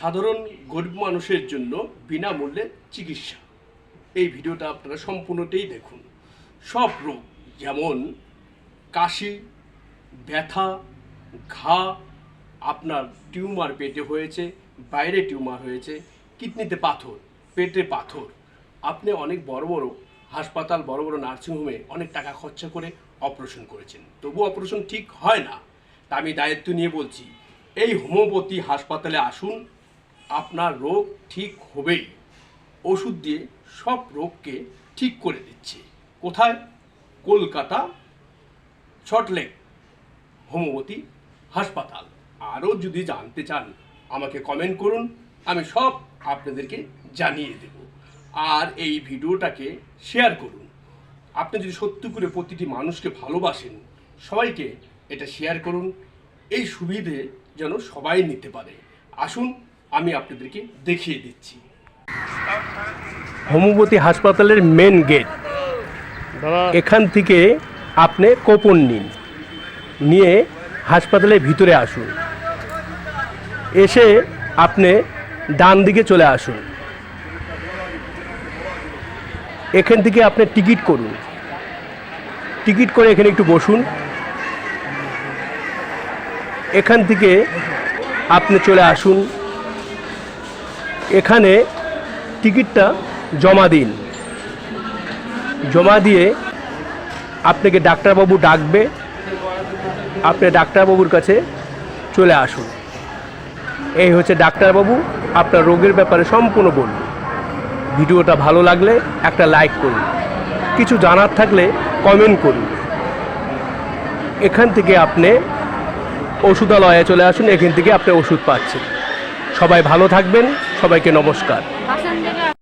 সাধারণ গরিব মানুষের জন্য বিনামূল্যে চিকিৎসা। এই ভিডিওটা আপনারা সম্পূর্ণটাই দেখুন। সব রোগ যেমন কাশি, ব্যথা, ঘা, আপনার টিউমার পেটে হয়েছে, বাইরে টিউমার হয়েছে, কিডনিতে পাথর, পেটে পাথর। আপনি অনেক বড় বড় হাসপাতাল, বড় বড় নার্সিংহোমে অনেক টাকা খরচা করে অপারেশন করেছেন। তবু অপারেশন ঠিক হয় না। তা আমি দায়িত্ব নিয়ে বলছি, এই হোমিওপ্যাথি হাসপাতালে আসুন আপনার রোগ ঠিক হবেই। ওষুধ দিয়ে সব রোগকে ঠিক করে দিচ্ছে। কোথায়? কলকাতা শর্টলেক হোমিওপ্যাথি হাসপাতাল। আরও যদি জানতে চান, আমাকে কমেন্ট করুন। আমি সব আপনাদেরকে জানিয়ে দেব। আর এই ভিডিওটাকে শেয়ার করুন। আপনি যদি সত্যি করে প্রতিটি মানুষকে ভালোবাসেন, সবাইকে এটা শেয়ার করুন। এই সুবিধে যেন সবাই নিতে পারে। আসুন আমি আপনাদেরকে দেখিয়ে দিচ্ছি। হোমিওপ্যাথি হাসপাতালের মেন গেট এখান থেকে আপনি কোপন নিন। নিয়ে হাসপাতালের ভিতরে আসুন। এসে আপনি ডান দিকে চলে আসুন। এখান থেকে আপনি টিকিট করুন। টিকিট করে এখানে একটু বসুন। এখান থেকে আপনি চলে আসুন। এখানে টিকিটটা জমা দিন। জমা দিয়ে আপনাকে ডাক্তারবাবু ডাকবে। আপনি ডাক্তারবাবুর কাছে চলে আসুন। এই হচ্ছে ডাক্তারবাবু, আপনার রোগের ব্যাপারে সম্পূর্ণ বলুন। ভিডিওটা ভালো লাগলে একটা লাইক করুন। কিছু জানার থাকলে কমেন্ট করুন। এখান থেকে আপনি ওষুধালয়ে চলে আসুন, এখান থেকে আপনি ওষুধ পাচ্ছেন। সবাই ভালো থাকবেন। সবাইকে নমস্কার।